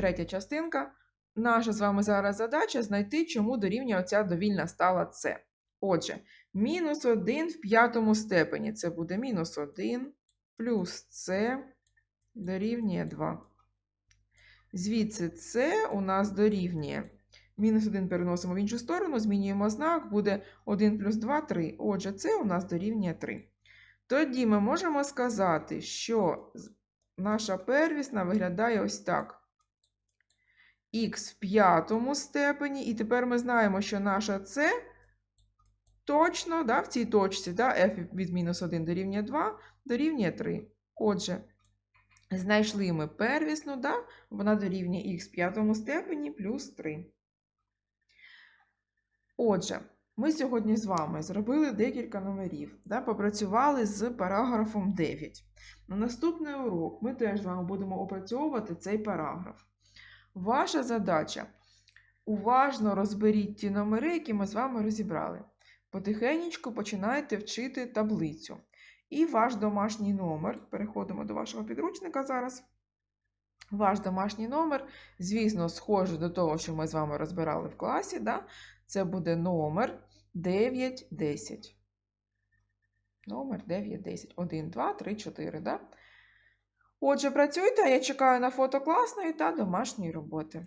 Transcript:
третя частинка. Наша з вами зараз задача знайти, чому дорівнює оця довільна стала С. Отже, мінус 1 в п'ятому степені. Це буде мінус 1 плюс С дорівнює 2. Звідси С у нас дорівнює. Мінус 1 переносимо в іншу сторону, змінюємо знак, буде 1 плюс 2 3. Отже, це у нас дорівнює 3. Тоді ми можемо сказати, що наша первісна виглядає ось так. Х в п'ятому степені, і тепер ми знаємо, що наша С точно да, в цій точці да, f від мінус 1 дорівнює 2 дорівнює 3. Отже, знайшли ми первісну, да, вона дорівнює х в п'ятому степені плюс 3. Отже, ми сьогодні з вами зробили декілька номерів, да, попрацювали з параграфом 9. На наступний урок ми теж з вами будемо опрацьовувати цей параграф. Ваша задача уважно розберіть ті номери, які ми з вами розібрали. Потихенечку починайте вчити таблицю. І ваш домашній номер, переходимо до вашого підручника зараз. Ваш домашній номер, звісно, схожий до того, що ми з вами розбирали в класі. Да? Це буде номер 910. Номер 910. 1, 2, 3, 4. Да? Отже, працюйте, а я чекаю на фото класної та домашньої роботи.